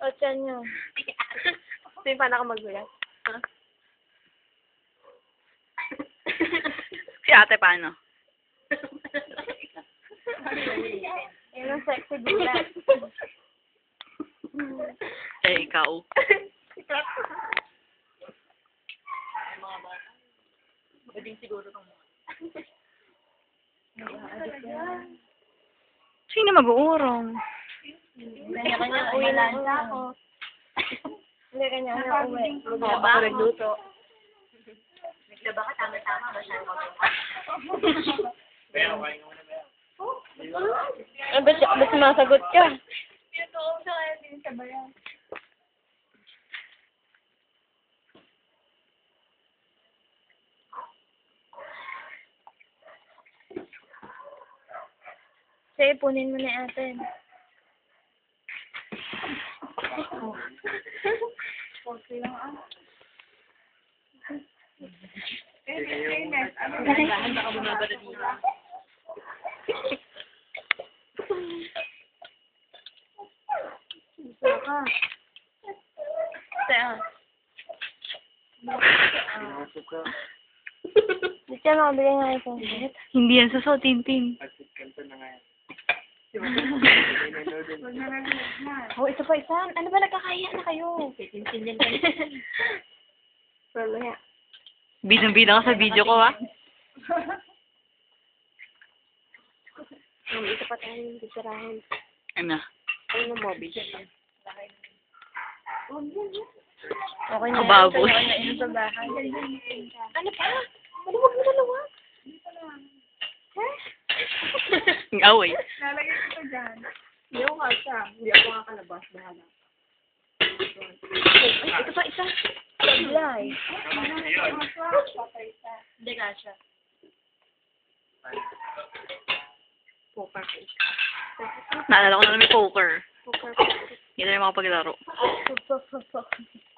O, tiyan nyo. Ito yung paano ka magbulat. Si ate paano? Yan ang sexy bulat. Eh, ikaw. Sino mag-uurong? Kanya-kanya uwi na ako. Hindi, kanya-kanya uwi. Maglaba ako nagluto. Naglaba ka, tama-tama ba siya? Ano ba siya? Ba't sumasagot ka? Sige, punin mo na atin. Okay lang ah. Gusto ka. Teka. Di siya makabili nga ito. Hindi yan sa so, Tintin. Oh, isa pa isa. Ano ba nagkakaya na kayo? Titinsin ka. Pero nga. Bidang-bida ka sa video ko, ha? Um, isa pa tayong bisirahin. Ano? Ano mo, bitch? Okay na bahay. Ano pa? Maluwag mo dalawa. Ang away. Hindi ako kasha. Hindi ako kakalabas. Bahala. Ay, ito pa isa. Sablay. Hindi ka siya. Poker face. Naalala ko na may poker. Poker Hindi tayo makapaglaro. face.